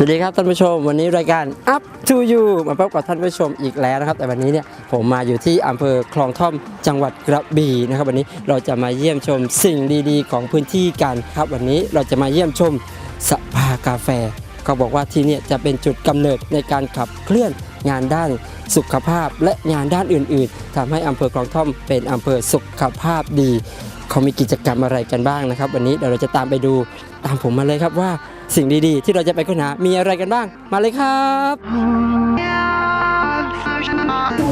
สวัสดีครับท่านผู้ชม วันนี้รายการ Up to You มาพบกับท่านผู้ชมอีกแล้วนะครับ แต่วันนี้เนี่ยผมมาอยู่ที่อำเภอคลองท่อมจังหวัดกระบี่นะครับ วันนี้เราจะมาเยี่ยมชมสิ่งดีๆ ของพื้นที่กันครับ วันนี้เราจะมาเยี่ยมชมสภากาแฟเขาบอกว่าที่เนี่ยจะเป็นจุดกำเนิดในการขับเคลื่อนงานด้านสุขภาพและงานด้านอื่น ๆทำให้อำเภอคลองท่อมเป็นอำเภอสุขภาพดี เขามีกิจกรรมอะไรกันบ้างนะครับ วันนี้เดี๋ยวเราจะตามไปดูตามผมมาเลยครับว่า สิ่งดีๆ ที่เราจะไปค้นหา มีอะไรกันบ้าง มาเลยครับ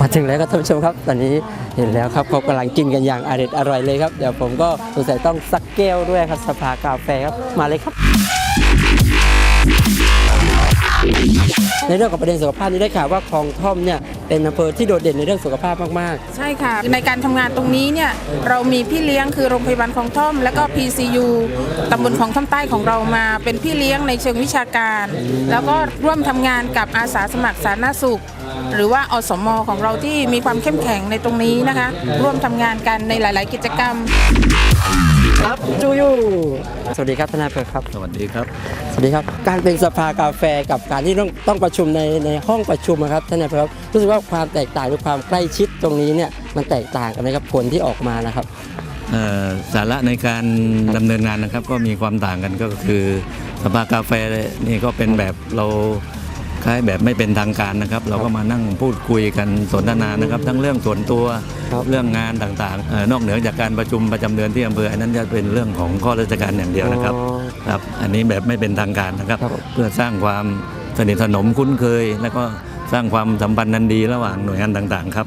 มาถึงแล้วครับท่านผู้ชมครับ ตอนนี้เห็นแล้วครับเขากำลังกินกันอย่างอร่อยอร่อยเลยครับ เดี๋ยวผมก็สงสัยต้องสักแก้วด้วยครับสภากาแฟครับ มาเลยครับ ในเรื่องของประเด็นสุขภาพนี้ได้ข่าวว่าคลองท่อมเนี่ย เป็นอำเภอที่โดดเด่นในเรื่องสุขภาพมากใช่ค่ะ ในการทำงานตรงนี้เนี่ยเรามีพี่เลี้ยงคือโรงพยาบาลคลองท่อม และก็ PCU ตำบลของท่อมใต้ของเรามา เป็นพี่เลี้ยงในเชิงวิชาการ แล้วก็ร่วมทำงานกับอาสาสมัครสาธารณสุข หรือว่าอสมของเราที่มีความเข้มแข็งในตรงนี้นะคะ ร่วมทำงานกันในหลาย ๆ กิจกรรม ครับจูยูสวัสดีครับทนายเปิดครับ สวัสดีครับ สวัสดีครับ การเป็นสภากาแฟกับการที่ต้องต้องประชุมในในห้องประชุมนะครับท่านนายครับรู้สึกว่าความแตกต่างหรือความใกล้ชิดตรงนี้เนี่ยมันแตกต่างกันไหมครับผลที่ออกมานะครับเอ่อสาระในการดำเนินงานนะครับก็มีความต่างกันก็คือสภากาแฟนี่ก็เป็นแบบเรา คล้ายแบบไม่เป็นทางการนะครับ เราก็มานั่งพูดคุยกันสนทนานะครับ ทั้งเรื่องส่วนตัวครับเรื่องงานต่างๆเอ่อนอกเหนือจากการประชุมประจำเดือนที่อำเภออันนั้นจะเป็นเรื่องของข้อราชการอย่างเดียวนะครับอ๋อครับอันนี้แบบไม่เป็นทางการนะครับครับผมเพื่อสร้างความสนิทสนมคุ้นเคย แล้วก็สร้างความสัมพันธ์นันดีระหว่างหน่วยงานต่างๆ ครับ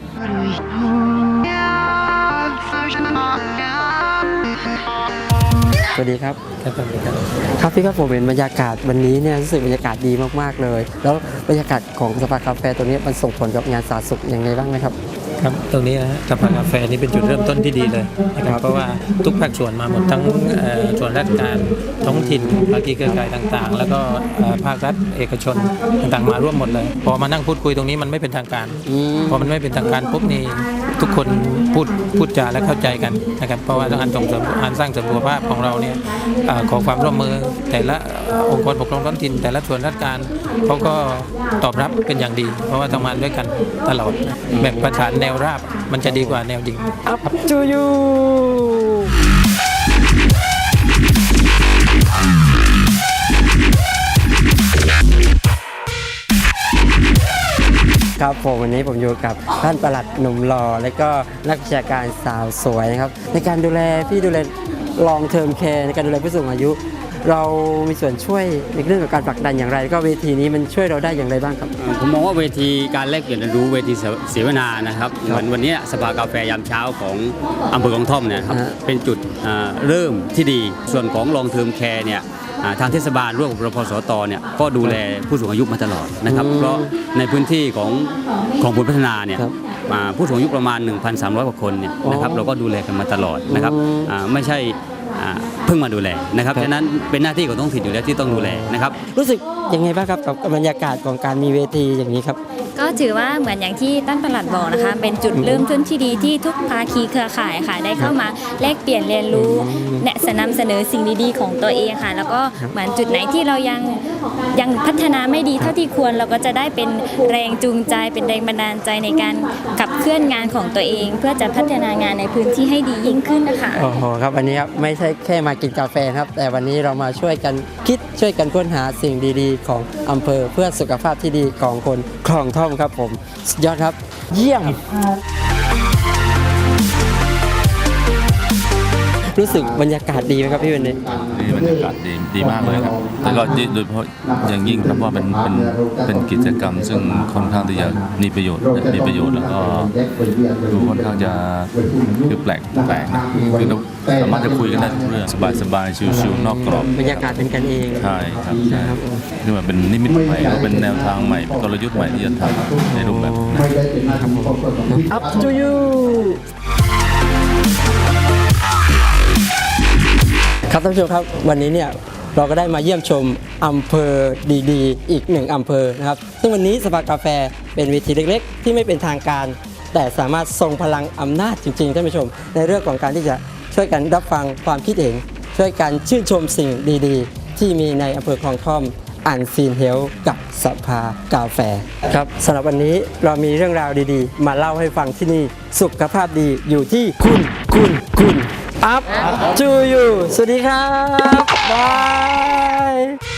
วัสดีครับครับสวัสดีครับครับพี่ครับผมเห็นบรรยากาศวันนี้เนี่ยรู้สึกบรรยากาศดีมากๆเลย แล้วบรรยากาศของสภากาแฟตัวนี้มันส่งผลกับงานสาธารณสุขยังไงบ้างไหมครับ ครับตรงนี้นะฮะสภากาแฟนี่เป็นจุดเริ่มต้นที่ดีเลยนะครับเพราะว่าทุกภาคส่วนมาหมดทั้งเอ่อส่วนราชการท้องถิ่นภาคีเครือข่ายต่างๆ แล้วก็เอ่อภาครัฐเอกชนต่างๆมาร่วมหมดเลย พอมานั่งพูดคุยตรงนี้มันไม่เป็นทางการอืมพอมันไม่เป็นทางการปุ๊บนี่ทุกคนพูดพูดจาและเข้าใจกันนะครับเพราะว่าการส่งเสริมการสร้างเสริมสุขภาพของเราเนี่ยเอ่อขอความร่วมมือแต่ละเอ่อองค์กรปกครองท้องถิ่นแต่ละส่วนราชการเขาก็ตอบรับเป็นอย่างดี เพราะว่าทำงานด้วยกันตลอดแบบประสานแนวราบมันจะดีกว่าแนวดิ่ง Up to you ครับผมวันนี้ผมอยู่กับท่านประหลัดหนุ่มหล่อและก็นักวิชาการสาวสวยนะครับ ในการดูแลพี่ดูแลลองเทอมแคร์ในการดูแลผู้สูงอายุ เรามีส่วนช่วยในเรื่องของการผลักดันอย่างไรแล้วก็เวทีนี้มันช่วยเราได้อย่างไรบ้างครับ ผมมองว่าเวทีการแลกเปลี่ยนเรียนรู้เวทีเสวนานะครับเหมือนวันนี้สภากาแฟยามเช้าของอำเภอของท่อมเนยครับฮะ เป็นจุดอ่าเริ่มที่ดีส่วนของลองเทอมแคร์เนี่ยอ่าทางเทศบาลร่วมกับรพสตเนี่ยก็ดูแลผู้สูงอายุมาตลอดนะครับเพราะในพื้นที่ของของบุญพัฒนาเนี่ยครับอ่าผู้สูงอายุประมาณ 1,300 กว่าคนเนี่ยนะครับอ๋อเราก็ดูแลกันมาตลอดนะครับอืมอ่าไม่ใช่อ่า เพิ่งมาดูแลนะครับครับฉะนั้นเป็นหน้าที่ของท้องถิ่นอยู่แล้วที่ต้องดูแลนะครับรู้สึก ยังไงบ้างครับกับบรรยากาศของการมีเวทีอย่างนี้ครับ ก็ถือว่าเหมือนอย่างที่ท่านประหลัดบอกนะคะ เป็นจุดเริ่มต้นที่ดีที่ทุกภาคีเครือข่ายค่ะ ได้เข้ามาแลกเปลี่ยนเรียนรู้แนะนำเสนอสิ่งดีๆของตัวเองค่ะ แล้วก็เหมือนจุดไหนที่เรายังยังพัฒนาไม่ดีเท่าที่ควรเราก็จะได้เป็นแรงจูงใจ เป็นแรงบันดาลใจในการขับเคลื่อนงานของตัวเอง เพื่อจะพัฒนางานในพื้นที่ให้ดียิ่งขึ้นนะคะโอ้โหครับวันนี้ครับไม่ใช่แค่มากินกาแฟครับ แต่วันนี้เรามาช่วยกันคิดช่วยกันค้นหาสิ่งดีของอำเภอเพื่อสุขภาพที่ดีของคนคลองท่อมครับผมยอดครับ เยี่ยม รู้สึกบรรยากาศดีไหมครับพี่วันนี้ ดีบรรยากาศดีดีมากเลยครับแล้วก็โดยเฉพาะอย่างยิ่งครับว่าเป็นเป็นเป็นกิจกรรม ซึ่งค่อนข้างที่จะมีประโยชน์มีประโยชน์แล้วก็ดูค่อนข้างจะคือแปลกแปลกนะคือเราสามารถจะคุยกันได้ทุกเรื่องสบายสบายชิวๆนอกกรอบบรรยากาศเป็นกันเองใช่ครับใช่นะครับคือมันเป็นนิมิตใหม่เป็นแนวทางใหม่เป็นกลยุทธ์ใหม่ที่จะทำในรูปแบบนั้น Up to you ับท่านผู้ชมครับวันนี้เนี่ยเราก็ได้มาเยี่ยมชมอำเภอดีๆ อีกหนึ่งอำเภอนะครับซึ่งวันนี้สภากาแฟเป็นเวทีเล็กๆ ที่ไม่เป็นทางการ แต่สามารถทรงพลังอำนาจจริงๆท่านผู้ชม ในเรื่องของการที่จะช่วยกันรับฟังความคิดเห็นช่วยกันชื่นชมสิ่งดีๆ ที่มีในอำเภอคลองท่อมอันซีนเฮลกับสภากาแฟครับสำหรับวันนี้เรามีเรื่องราวดีๆ มาเล่าให้ฟังที่นี่สุขภาพดีอยู่ที่คุณคุณคุณ up to you สวัสดีครับบาย